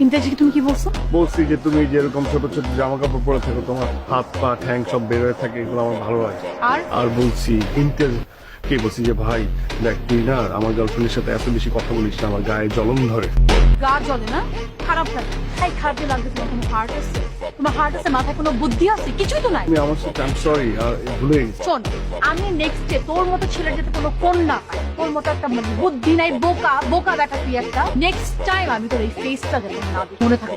ইন্টাজি তুমি কি বলছো? বলছি যে তুমি যেরকম ছোট ছোট জামা কাপড় পরে থাকো তোমার হাত পা ঠ্যাং সব বের হয়ে থাকে এগুলো আমার ভালো লাগে। আর? আর বলছি ইন্টেল কে বলছি যে ভাই দেখ তুই না আমার গার্লফ্রেন্ডের সাথে এত বেশি কথা বলিস না আমার গায়ে জ্বলন ধরে। গা জ্বলে না? খারাপ লাগে। তাই খারাপ যে লাগবে তোমার কোনো হার্ট আছে? তোমার হার্ট আছে মাথায় কোনো বুদ্ধি আছে? কিছুই তো নাই। তুমি আমার সাথে আম সরি ভুলে গেছি। শোন আমি নেক্সট ডে তোর মতো ছেলের যাতে কোনো কন্যা পায় তোর মতো একটা বুদ্ধি নাই বোকা বোকা বেটা তুই একটা। নেক্সট টাইম আমি তোর এই ফেসটা যাতে না। মনে থাকে